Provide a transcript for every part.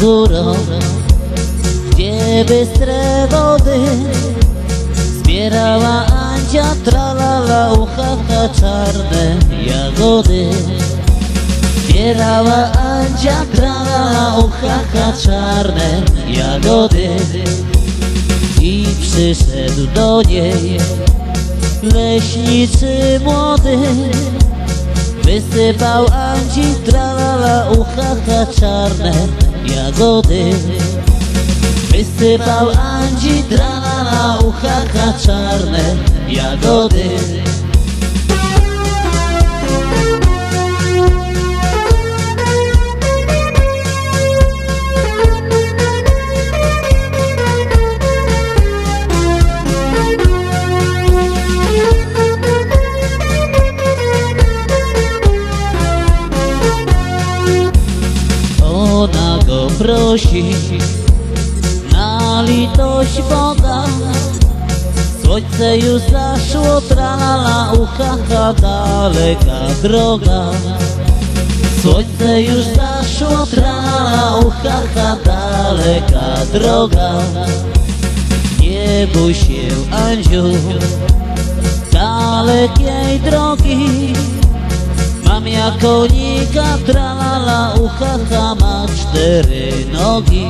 górą, gdzie bystre wody Zbierała Andzia, tralala, uchacha, czarne jagody. Zbierała Andzia, tralala, uchacha, czarne jagody. I przyszedł do niej leśniczy młody Wysypał Andzi, tralala, uchacha, czarne jagody. Wysypał Andzi, tralala, uchacha, czarne jagody prosi na litość Boga. Słońce już zaszło, tralala, uchacha, daleka droga. Słońce już zaszło, tralala, uchacha, daleka droga. Nie bój się, dalekiej drogi Mam jak konika, tralala, uchacha, ma cztery nogi.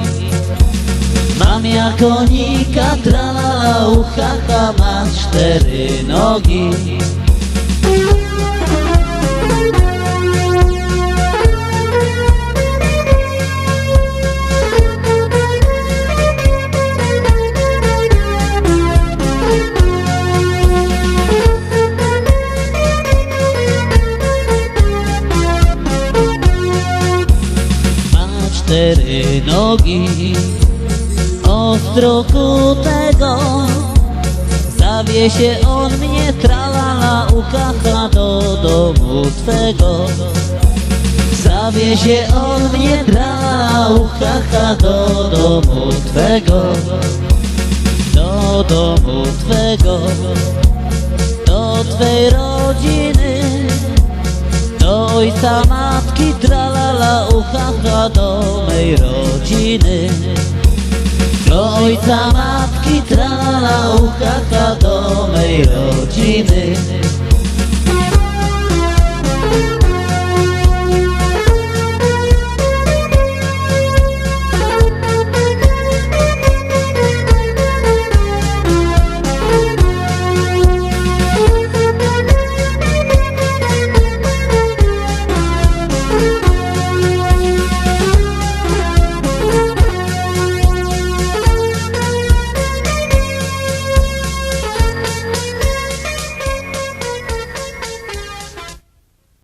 Mam jak konika, tralala, uchacha, ma cztery nogi cztery nogi. Ostro kutego Zawiezie on mnie tralala uchacha do domu twego. Zawiezie on mnie tralala uchacha do domu twego. Do domu twego. Do twej rodziny ojca, matki, tralala, uchacha do mej rodziny. Do ojca, matki, tralala, uchacha do mej rodziny